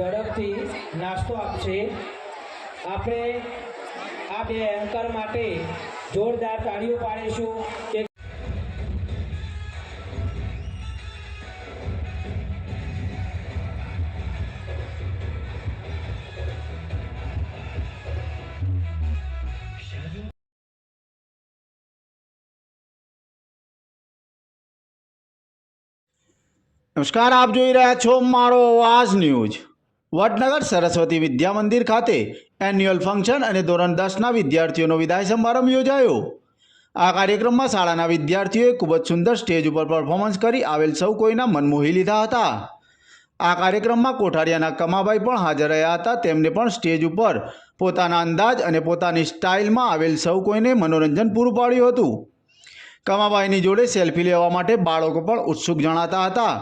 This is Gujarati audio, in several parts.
ઝડપથી નાસ્તો આપશે. આપણે આ બે એન્કર માટે જોરદાર તાળીઓ પાડીશું કે નમસ્કાર, આપ જોઈ રહ્યા છો મારો આવાજ ન્યૂઝ. વડનગર સરસ્વતી વિદ્યા મંદિર ખાતે એન્યુઅલ ફંક્શન અને ધોરણ દસના વિદ્યાર્થીઓનો વિદાય સમારંભ યોજાયો. આ કાર્યક્રમમાં શાળાના વિદ્યાર્થીઓએ ખૂબ જ સુંદર સ્ટેજ ઉપર પરફોર્મન્સ કરી આવેલ સૌ કોઈના મન મોહી લીધા હતા. આ કાર્યક્રમમાં કોઠારિયાના કમાભાઈ પણ હાજર રહ્યા હતા. તેમને પણ સ્ટેજ ઉપર પોતાના અંદાજ અને પોતાની સ્ટાઇલમાં આવેલ સૌ કોઈને મનોરંજન પૂરું પાડ્યું હતું. કમાભાઈની જોડે સેલ્ફી લેવા માટે બાળકો પણ ઉત્સુક જણાતા હતા.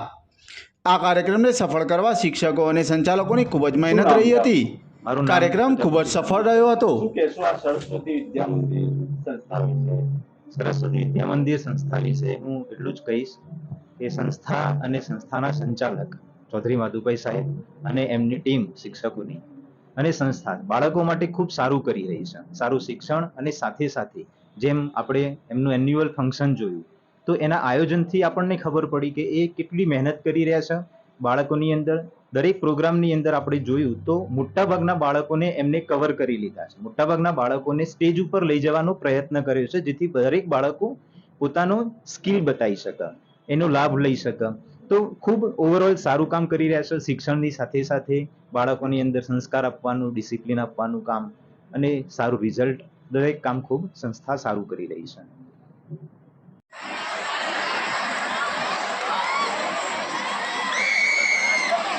આ કાર્યક્રમને સફળ કરવા શિક્ષકો અને સંચાલકોની ખૂબ જ મહેનત રહી હતી. કાર્યક્રમ ખૂબ જ સફળ રહ્યો હતો. શું કહેશો આ સરસ્વતી વિદ્યા મંદિર સંસ્થા વિશે? સરસ્વતી વિદ્યા મંદિર સંસ્થા વિશે હું એટલું જ કહીશ કે સંસ્થા અને સંસ્થાના સંચાલક ચૌધરી માધુભાઈ સાહેબ અને એમની ટીમ શિક્ષકોની અને સંસ્થા બાળકો માટે ખૂબ સારું કરી રહી છે. સારું શિક્ષણ અને સાથે સાથે જેમ આપણે એમનું એન્યુઅલ ફંક્શન જોયું તો એના આયોજનથી આપણને ખબર પડી કે એ કેટલી મહેનત કરી રહ્યા છે બાળકોની અંદર. દરેક પ્રોગ્રામની અંદર આપણે જોયું તો મોટાભાગના બાળકોને એમને કવર કરી લીધા છે. મોટાભાગના બાળકોને સ્ટેજ ઉપર લઈ જવાનો પ્રયત્ન કર્યો છે, જેથી દરેક બાળકો પોતાનો સ્કિલ બતાવી શકે, એનો લાભ લઈ શકે. તો ખૂબ ઓવરઓલ સારું કામ કરી રહ્યા છે શિક્ષણની સાથે સાથે, બાળકોની અંદર સંસ્કાર આપવાનું ડિસિપ્લિન આપવાનું કામ અને સારું રિઝલ્ટ દરેક કામ ખૂબ સંસ્થા સારું કરી રહી છે.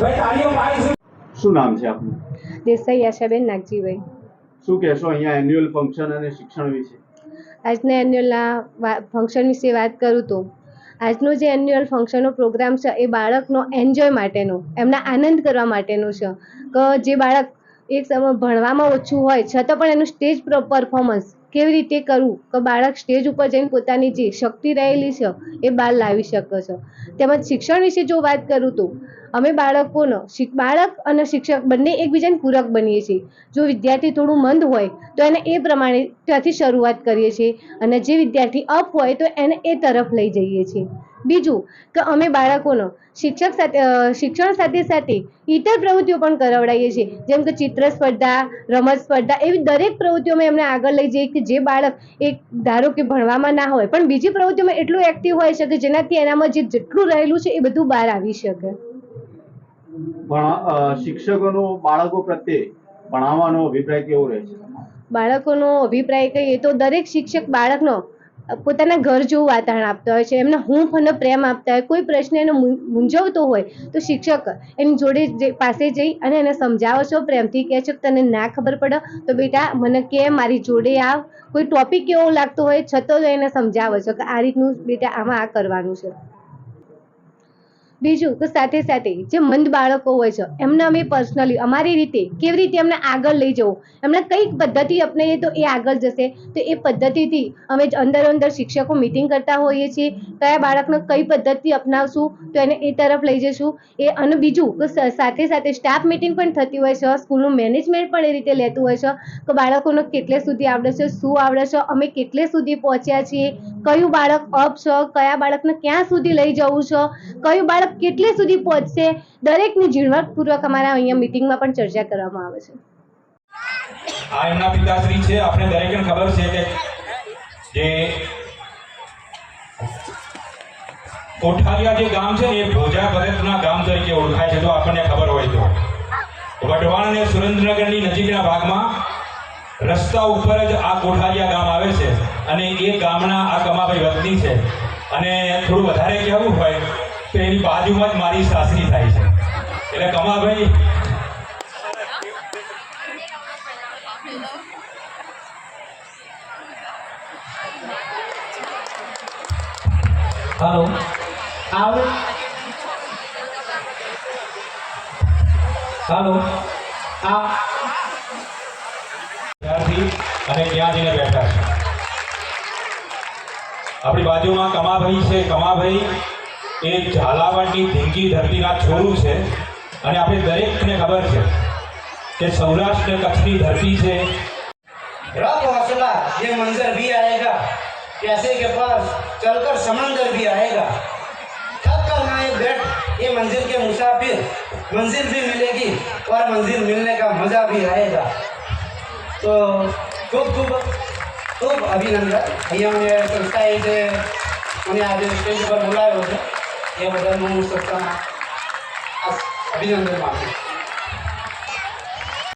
શું નામ છે આપનું? દેસાઈ આશાબેન નાગજીભાઈ. શું કહેશો અહીંયા એન્યુઅલ ફંક્શન અને શિક્ષણ વિશે? આજના એન્યુઅલના ફંક્શન વિશે વાત કરું તો આજનો જે એન્યુઅલ ફંક્શનનો પ્રોગ્રામ છે એ બાળકનો એન્જોય માટેનો એમના આનંદ કરવા માટેનો છે. કે જે બાળક એક સમય ભણવામાં ઓછું હોય છતાં પણ એનું સ્ટેજ પરફોર્મન્સ કેવી રીતે કરવું? કે બાળક સ્ટેજ ઉપર જઈને પોતાની જે શક્તિ રહેલી છે, એ બહાર લાવી શકે છે. તેમજ શિક્ષણ વિશે જો વાત કરું તો, અમે બાળકોનો બાળક અને શિક્ષક બંને એકબીજાને પૂરક બનીએ છીએ. જો વિદ્યાર્થી થોડું મંદ હોય, તો એને એ પ્રમાણે ત્યાંથી શરૂઆત કરીએ છીએ. અને જે વિદ્યાર્થી અપ હોય, તો એને એ તરફ લઈ જઈએ છીએ. બીજું કે અમે બાળકોનો શિક્ષક સાથે શિક્ષણ સાથે સાથે ઇતર પ્રવૃત્તિઓ પણ કરાવડાવીએ છીએ. જેમ કે ચિત્ર સ્પર્ધા રમત સ્પર્ધા એવી દરેક પ્રવૃત્તિઓમાં એમને આગળ લઈ જઈએ કે જે બાળક એક ધારો કે ભણવામાં ના હોય પણ બીજી પ્રવૃત્તિઓમાં એટલું એક્ટિવ હોય છે કે જેનાથી એનામાં જે જેટલું રહેલું છે એ બધું બહાર આવી શકે. શિક્ષકોનો બાળકો પ્રત્યે ભણાવવાનો અભિપ્રાય કેવો રહે છે બાળકોનો અભિપ્રાય કહીએ તો દરેક શિક્ષક બાળકનો પોતાના ઘર જેવું વાતાવરણ આપતા હોય છે, એમને હૂંફ અને પ્રેમ આપતા હોય, કોઈ પ્રશ્ન એને મૂંઝવતો હોય, તો શિક્ષક એની જોડે પાસે જઈ અને એને સમજાવો છો, પ્રેમથી કહે છે તને ના ખબર પડે, તો બેટા મને કે મારી જોડે આવ. કોઈ ટોપિક એવો લાગતો હોય, છતાં એને સમજાવો છો કે આ રીતનું બેટા આમાં આ કરવાનું છે. બીજું કે સાથે સાથે જે મંદ બાળકો હોય છે, એમને અમે પર્સનલી અમારી રીતે કેવી રીતે એમને આગળ લઈ જવું? એમને કઈ પદ્ધતિ અપનાવીએ તો એ આગળ જશે. તો એ પદ્ધતિથી અમે અંદર અંદર શિક્ષકો મિટિંગ કરતા હોઈએ છીએ. કયા બાળકને કઈ પદ્ધતિ અપનાવશું? તો એને એ તરફ લઈ જઈશું. એ અને બીજું કે સાથે સાથે સ્ટાફ મિટિંગ પણ થતી હોય છે. સ્કૂલનું મેનેજમેન્ટ પણ એ રીતે લેતું હોય છે કે બાળકોને કેટલે સુધી આવડે છે, શું આવડે છે, અમે કેટલે સુધી પહોંચ્યા છીએ, કયું બાળક અપ છે, કયા બાળકને ક્યાં સુધી લઈ જવું છે કયું બાળક કેટલે સુધી પહોંચશે, દરેકની ઝીણવટપૂર્વક અમારા અહીંયા મિટિંગમાં પણ ચર્ચા કરવામાં આવે છે. આ એમના પિતાશ્રી છે, આપણે દરેકને ખબર છે કે જે કોઠારિયા જે ગામ છે એ ભોજા ભરતના ગામ તરીકે ઓળખાય છે, તો આપણને ખબર હોય તો. વઢવાણ અને સુરેન્દ્રનગરની નજીકના ભાગમાં રસ્તા ઉપર જ આ કોઠારિયા ગામ આવે છે અને એ ગામના આ કમાભાઈ વતની છે. અને થોડું વધારે કહેવું હોય તો એની બાજુમાં જ મારી સાસરી થાય છે. એટલે કમાભાઈ હાલો. આવો. હલો. આ. ત્યારથી અને ત્યાં જઈને બેઠા છે આપણી બાજુમાં કમાભાઈ છે. કમાભાઈ એ ઝાલાવાડની ધીંગી ધરતીના છોરું છે અને આપણે દરેકને ખબર છે કે સૌરાષ્ટ્ર કચ્છની ધરતી છે रब हौसला ये मंजर भी आएगा प्यासे के पास चलकर समंदर भी आएगा थक कर ना ये बैठ ये मंजिल के मुसाफिर मंजिल भी मिलेगी और मंजिल मिलने का मजा भी आएगा તો ખૂબ ખૂબ ખૂબ અભિનંદન અહીંયા મને સંસ્થાએ જે મને આજે સ્ટેજ પર બોલાવ્યો છે એ બદલ હું સંસ્થાના અભિનંદન છું.